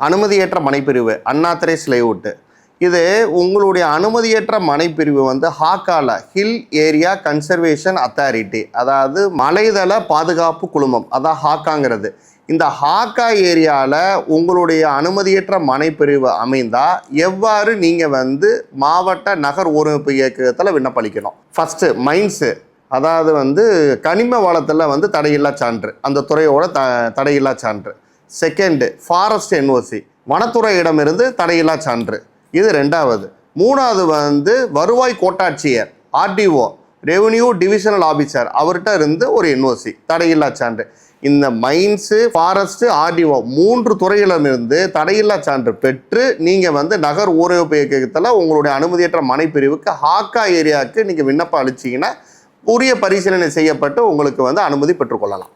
அனுமதியற்ற மனைப்பிரிவு அண்ணாத்திரை layout இது உங்களுடைய அனுமதியற்ற மனைப்பிரிவு வந்து ஹாக்கால ஹில் ஏரியா கன்சர்வேஷன் அத்தாரிட்டி அதாவது மலைதள பாதுகாப்பு குழுமம் அதான் ஹாக்காங்கிறது. இந்த ஹாக்கா ஏரியாவில் உங்களுடைய அனுமதியற்ற மனைப்பிரிவு அமைந்தால் எவ்வாறு நீங்கள் வந்து மாவட்ட நகர் ஊரமைப்பு இயக்கத்தில் விண்ணப்பளிக்கணும்? ஃபஸ்ட்டு மைன்ஸு அதாவது வந்து கனிம வளத்தில் வந்து தடையில்லா சான்று அந்த துறையோட த தடையில்லா சான்று. செகண்டு ஃபாரஸ்ட் என்ஓசி வனத்துறையிடமிருந்து தடையில்லா சான்று. இது ரெண்டாவது. மூணாவது வந்து வருவாய் கோட்டாட்சியர் ஆர்டிஓ ரெவன்யூ டிவிஷனல் ஆஃபீஸர் அவர்கிட்ட இருந்து ஒரு என்ஓசி தடையில்லா சான்று. இந்த மைன்ஸு ஃபாரஸ்ட்டு ஆர்டிஓ மூன்று துறைகளிலிருந்து தடையில்லா சான்று பெற்று நீங்கள் வந்து நகர் ஊரமைப்பு இயக்கத்தில் உங்களுடைய அனுமதியற்ற மனைப்பிரிவுக்கு ஹாக்கா ஏரியாவுக்கு நீங்கள் விண்ணப்பம் அளிச்சிங்கன்னா உரிய பரிசீலனை செய்யப்பட்டு உங்களுக்கு வந்து அனுமதி பெற்றுக்கொள்ளலாம்.